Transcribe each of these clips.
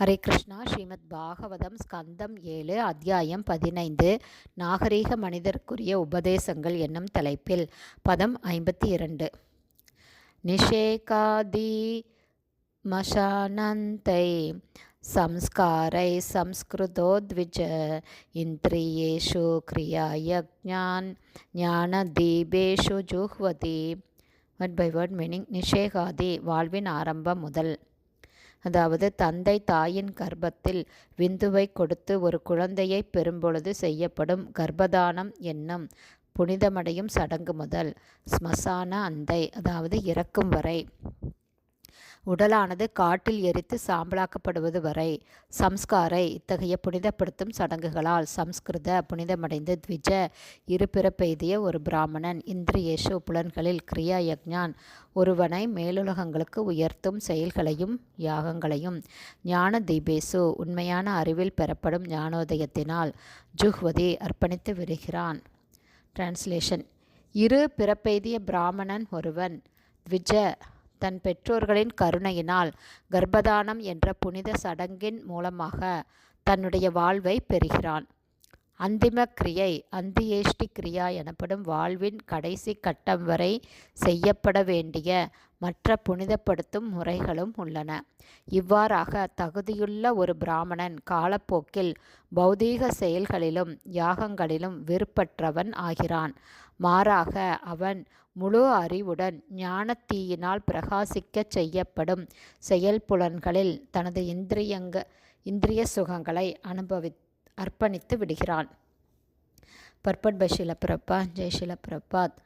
ஹரே கிருஷ்ணா. ஸ்ரீமத் பாகவதம் ஸ்கந்தம் ஏழு அத்தியாயம் பதினைந்து நாகரீக மனிதருக்குரிய உபதேசங்கள் என்னும் தலைப்பில் பதம் ஐம்பத்தி இரண்டு நிஷேகாதி மஷானந்தை சம்ஸ்காரை சம்ஸ்கிருதோத்விஜ இந்திரியேஷு கிரியாயக்ஞான் ஞான தீபேஷு ஜுஹ்வதி. வேர்ட் பை வேர்ட் மீனிங் நிஷேகாதி வாழ்வின் ஆரம்பம் முதல். அதாவது தந்தை தாயின் கர்ப்பத்தில் விந்துவை கொடுத்து ஒரு குழந்தையை பெறும்பொழுது செய்யப்படும் கர்ப்பதானம் என்னும் புனிதமடையும் சடங்கு முதல் ஸ்மசான அந்தை அதாவது இறக்கும் வரை. உடலானது காட்டில் எரித்து சாம்பலாக்கப்படுவது வரை சம்ஸ்காரை இத்தகைய புனிதப்படுத்தும் சடங்குகளால் சம்ஸ்கிருத புனிதமடைந்து த்விஜ இருபிறப்பெய்திய ஒரு பிராமணன் இந்திரியேஷு புலன்களில் கிரியா யக்ஞான் ஒருவனை மேலுலகங்களுக்கு உயர்த்தும் செயல்களையும் யாகங்களையும் ஞான தீபேசு உண்மையான அறிவில் பெறப்படும் ஞானோதயத்தினால் ஜுஹ்வதி அர்ப்பணித்து விடுகிறான். டிரான்ஸ்லேஷன் இரு பிறப்பெய்திய பிராமணன் ஒருவன் த்விஜ தன் பெற்றோர்களின் கருணையினால் கர்ப்பதானம் என்ற புனித சடங்கின் மூலமாக தன்னுடைய வாழ்வை பெறுகிறான். அந்திம கிரியை அந்தியேஷ்டி கிரியா எனப்படும் வாழ்வின் கடைசி கட்டம் வரை செய்யப்பட வேண்டிய மற்ற புனிதப்படுத்தும் முறைகளும் உள்ளன. இவ்வாறாக தகுதியுள்ள ஒரு பிராமணன் காலப்போக்கில் பௌதீக செயல்களிலும் யாகங்களிலும் விருப்பற்றவன் ஆகிறான். மாறாக அவன் முழு அறிவுடன் ஞானத்தீயினால் பிரகாசிக்கச் செய்யப்படும் செயல்புலன்களில் தனது இந்திரியங்க இந்திரிய சுகங்களை அனுபவி அர்ப்பணித்து விடுகிறான். பர்பட் பை ஷிலப்பிரப்பா ஜெய் ஷிலப்பிரபாத்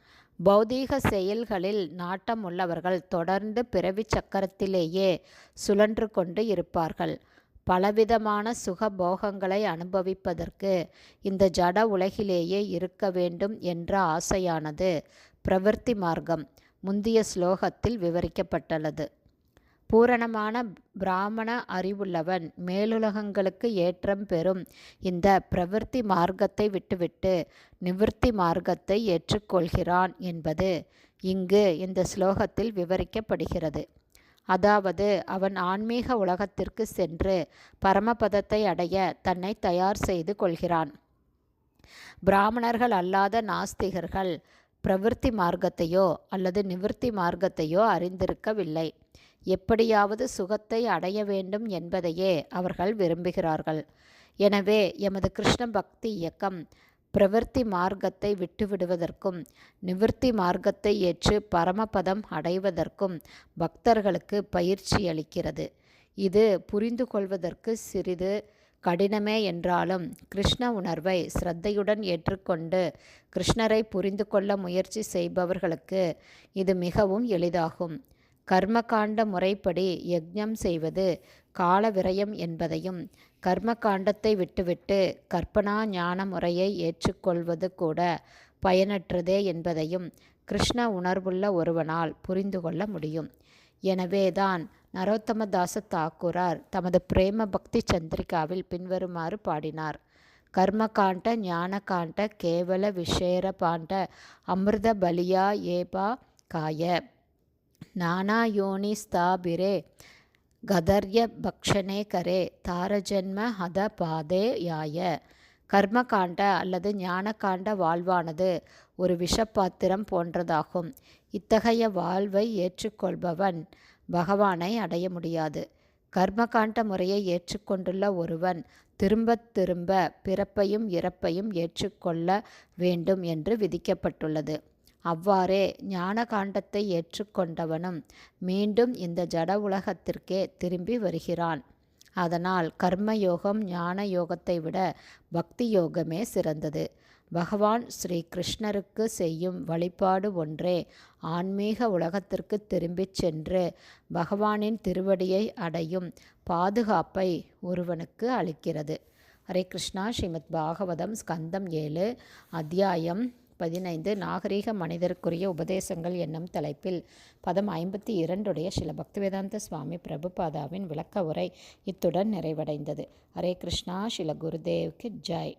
பௌதீக செயல்களில் நாட்டம் உள்ளவர்கள் தொடர்ந்து பிறவி சக்கரத்திலேயே சுழன்று கொண்டு இருப்பார்கள். பலவிதமான சுக போகங்களை அனுபவிப்பதற்கு இந்த ஜட உலகிலேயே இருக்க வேண்டும் என்ற ஆசையானது பிரவர்த்தி மார்க்கம் முந்திய ஸ்லோகத்தில் விவரிக்கப்பட்டுள்ளது பூரணமான பிராமண அறிவுள்ளவன் மேலுலகங்களுக்கு ஏற்றம் பெறும். இந்த பிரவிற்த்தி மார்க்கத்தை விட்டுவிட்டு நிவிற்த்தி மார்க்கத்தை ஏற்றுக்கொள்கிறான் என்பது இங்கு இந்த ஸ்லோகத்தில் விவரிக்கப்படுகிறது. அதாவது அவன் ஆன்மீக உலகத்திற்கு சென்று பரமபதத்தை அடைய தன்னை தயார் செய்து கொள்கிறான். பிராமணர்கள் அல்லாத நாஸ்திகர்கள் பிரவிற்த்தி மார்க்கத்தையோ அல்லது நிவிற்த்தி மார்க்கத்தையோ அறிந்திருக்கவில்லை. எப்படியாவது சுகத்தை அடைய வேண்டும் என்பதையே அவர்கள் விரும்புகிறார்கள். எனவே எமது கிருஷ்ண பக்தி இயக்கம் பிரவர்த்தி மார்க்கத்தை விட்டுவிடுவதற்கும் நிவர்த்தி மார்க்கத்தை ஏற்று பரமபதம் அடைவதற்கும் பக்தர்களுக்கு பயிற்சி அளிக்கிறது. இது புரிந்து கொள்வதற்கு சிறிது கடினமே என்றாலும் கிருஷ்ண உணர்வை ஸ்ரத்தையுடன் ஏற்றுக்கொண்டு கிருஷ்ணரை புரிந்து கொள்ள முயற்சி செய்பவர்களுக்கு இது மிகவும் எளிதாகும். கர்மகாண்ட முறைப்படி யஜ்ஞம் செய்வது கால விரயம் என்பதையும் கர்ம காண்டத்தை விட்டுவிட்டு கற்பனா ஞான முறையை ஏற்றுக்கொள்வது கூட பயனற்றதே என்பதையும் கிருஷ்ண உணர்வுள்ள ஒருவனால் புரிந்து கொள்ள முடியும். எனவேதான் நரோத்தமதாச தாக்கூரார் தமது பிரேம பக்தி சந்திரிகாவில் பின்வருமாறு பாடினார். கர்மகாண்ட ஞானகாண்ட கேவல விஷேர பாண்ட அமிர்த பலியா ஏபா காய நானாயோனி ஸ்தாபிரே கதர்ய பக்ஷனே கரே தாரஜன்ம ஹத பாதே யாய. கர்மகாண்ட அல்லது ஞானகாண்ட வாழ்வானது ஒரு விஷப்பாத்திரம் போன்றதாகும். இத்தகைய வாழ்வை ஏற்றுக்கொள்பவன் பகவானை அடைய முடியாது. கர்மகாண்ட முறையை ஏற்றுக்கொண்டுள்ள ஒருவன் திரும்ப திரும்ப பிறப்பையும் இறப்பையும் ஏற்றுக்கொள்ள வேண்டும் என்று விதிக்கப்பட்டுள்ளது. அவ்வாறே ஞான காண்டத்தை ஏற்றுக்கொண்டவனும் மீண்டும் இந்த ஜட உலகத்திற்கே திரும்பி வருகிறான். அதனால் கர்ம யோகம் ஞான யோகத்தை விட பக்தி யோகமே சிறந்தது. பகவான் ஸ்ரீ கிருஷ்ணருக்கு செய்யும் வழிபாடு ஒன்றே ஆன்மீக உலகத்திற்கு திரும்பிச் சென்று பகவானின் திருவடியை அடையும் பாதுகாப்பை ஒருவனுக்கு அளிக்கிறது. ஹரே கிருஷ்ணா. ஸ்ரீமத் பாகவதம் ஸ்கந்தம் ஏழு அத்தியாயம் பதினைந்து நாகரீக மனிதருக்குரிய உபதேசங்கள் என்னும் தலைப்பில் பதம் ஐம்பத்தி இரண்டுடைய சில பக்திவேதாந்த சுவாமி பிரபுபாதாவின் விளக்க உரை இத்துடன் நிறைவடைந்தது. ஹரே கிருஷ்ணா சில குருதேவ்க்கு ஜெய்.